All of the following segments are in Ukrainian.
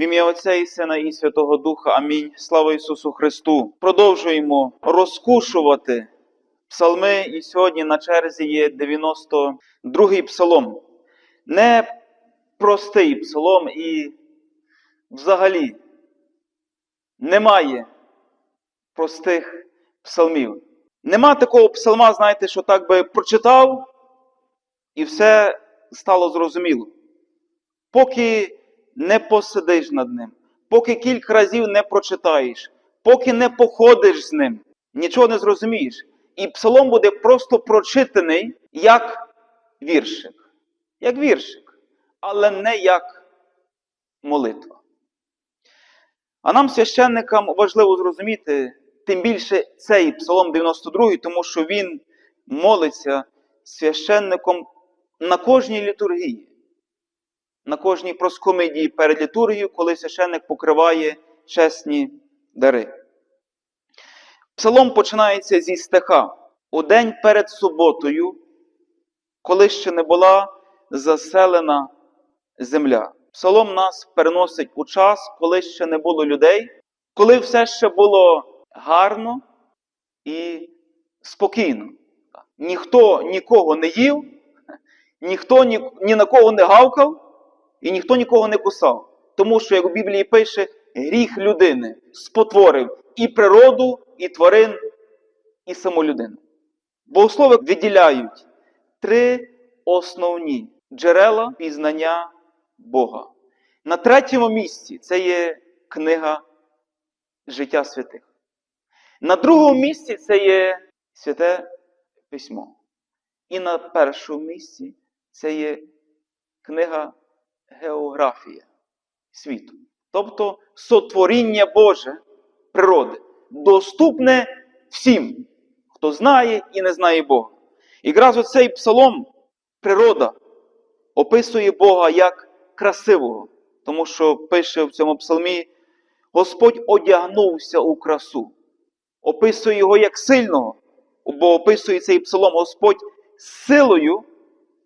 В ім'я Отця і Сина і Святого Духа. Амінь. Слава Ісусу Христу. Продовжуємо розкушувати псалми, і сьогодні на черзі є 92-й псалом. Не простий псалом і взагалі немає простих псалмів. Нема такого псалма, знаєте, що так би прочитав, і все стало зрозуміло. Поки не посидиш над ним, поки кілька разів не прочитаєш, поки не походиш з ним, нічого не зрозумієш. І псалом буде просто прочитаний як віршик. Як віршик, але не як молитва. А нам, священникам, важливо зрозуміти, тим більше цей псалом 92, тому що він молиться священником на кожній літургії, на кожній проскомидії перед літургією, коли священник покриває чесні дари. Псалом починається зі стиха. У день перед суботою, коли ще не була заселена земля. Псалом нас переносить у час, коли ще не було людей, коли все ще було гарно і спокійно. Ніхто нікого не їв, ніхто ні, ні на кого не гавкав і ніхто нікого не кусав. Тому що, як у Біблії пише, гріх людини спотворив і природу, і тварин, і саму людину. Богослови виділяють три основні джерела пізнання Бога. На третьому місці це є книга життя святих. На другому місці це є святе письмо. І на першому місці це є книга Географія світу. Тобто сотворіння Боже природи, доступне всім, хто знає і не знає Бога. Якраз оцей псалом, природа, описує Бога як красивого, тому що пише в цьому псалмі: Господь одягнувся у красу, описує його як сильного, бо описує цей псалом Господь силою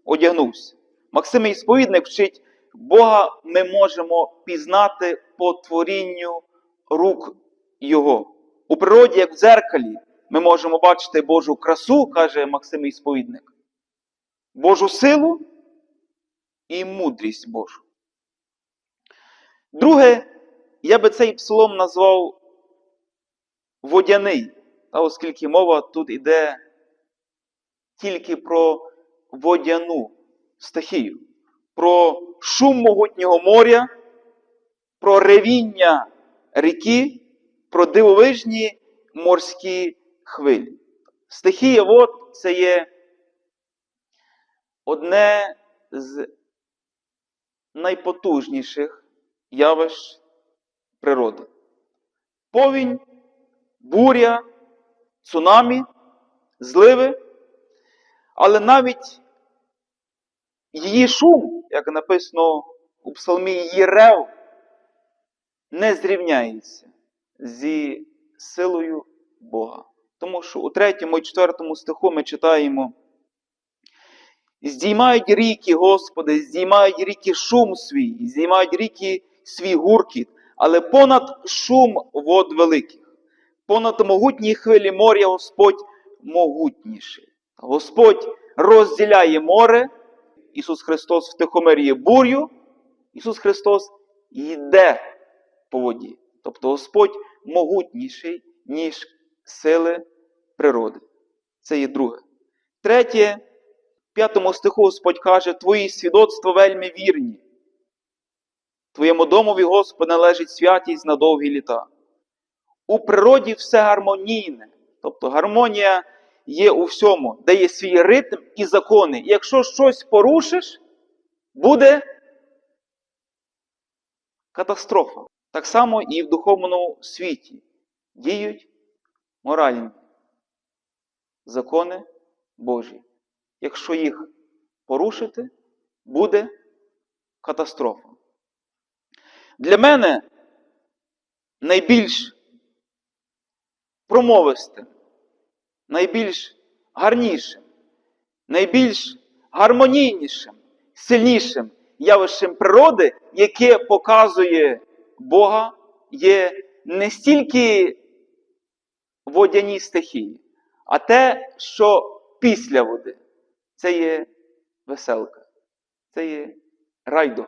одягнувся. Максимий сповідник вчить, Бога ми можемо пізнати по творінню рук Його. У природі, як в дзеркалі, ми можемо бачити Божу красу, каже Максимий сповідник, Божу силу і мудрість Божу. Друге, я би цей псалом назвав водяний, оскільки мова тут іде тільки про водяну стихію, про шум могутнього моря, про ревіння ріки, про дивовижні морські хвилі. Стихія вод це є одне з найпотужніших явищ природи. Повінь, буря, цунамі, зливи, але навіть її шум, як написано у псалмі, її рев, не зрівняється зі силою Бога. Тому що у третьому і четвертому стиху ми читаємо. Здіймають ріки, Господи, здіймають ріки шум свій, здіймають ріки свій гуркіт, але понад шум вод великих, понад могутні хвилі моря Господь могутніший. Господь розділяє море, Ісус Христос втихомирює бурю, Ісус Христос йде по воді. Тобто Господь могутніший, ніж сили природи. Це є друге. Третє, в п'ятому стиху Господь каже, Твої свідоцтва вельми вірні. Твоєму домові, Господь, належить святість на довгі літа. У природі все гармонійне. Тобто гармонія є у всьому, де є свій ритм і закони. Якщо щось порушиш, буде катастрофа. Так само і в духовному світі діють моральні закони Божі. Якщо їх порушити, буде катастрофа. Для мене найбільш промовистим, найбільш гарнішим, найбільш гармонійнішим, сильнішим явищем природи, яке показує Бога є не стільки водяні стихії, а те, що після води. Це є веселка, це є райдо.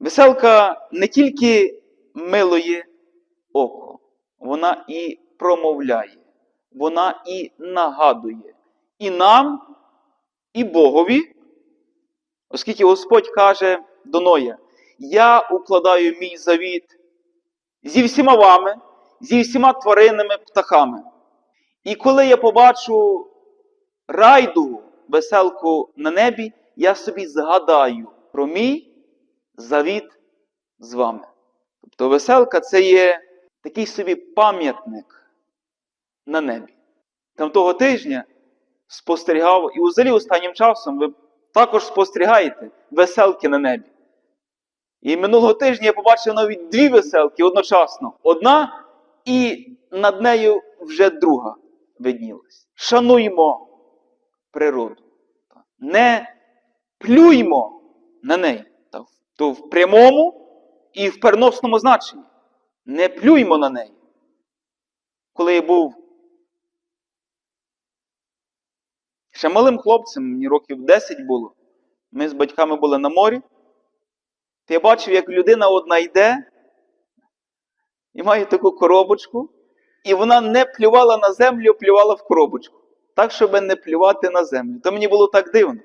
Веселка не тільки милує око, вона і промовляє, вона і нагадує і нам, і Богові, оскільки Господь каже до Ноя, я укладаю мій завіт зі всіма вами, зі всіма тваринами, птахами. І коли я побачу райду, веселку на небі, я собі згадаю про мій завіт з вами. Тобто веселка це є такий собі пам'ятник на небі. Там того тижня спостерігав, і взагалі останнім часом ви також спостерігаєте веселки на небі. І минулого тижня я побачив навіть дві веселки одночасно. Одна і над нею вже друга виднілась. Шануймо природу. Не плюймо на неї. То в прямому і в переносному значенні. Не плюймо на неї. Коли я був ще малим хлопцем, мені років 10 було, ми з батьками були на морі. Я бачив, як людина одна йде і має таку коробочку, і вона не плювала на землю, плювала в коробочку. Так, щоб не плювати на землю. То мені було так дивно.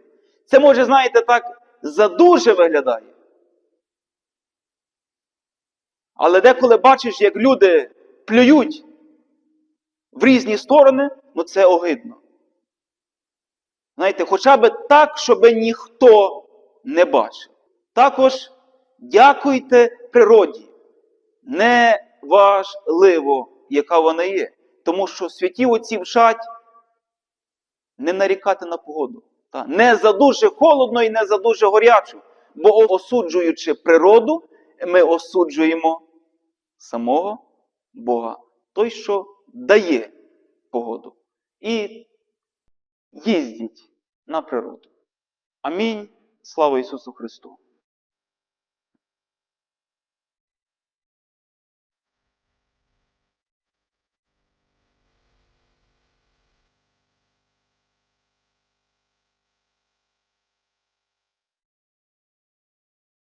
Це може, знаєте, так задуже виглядає. Але деколи бачиш, як люди плюють в різні сторони, ну це огидно. Знаєте, хоча б так, щоб ніхто не бачив. Також дякуйте природі. Не важливо, яка вона є. Тому що святі отці вчать не нарікати на погоду. Та? Не за дуже холодно і не за дуже горячо. Бо осуджуючи природу, ми осуджуємо самого Бога, той, що дає погоду. І їздіть на природу. Амінь. Слава Ісусу Христу!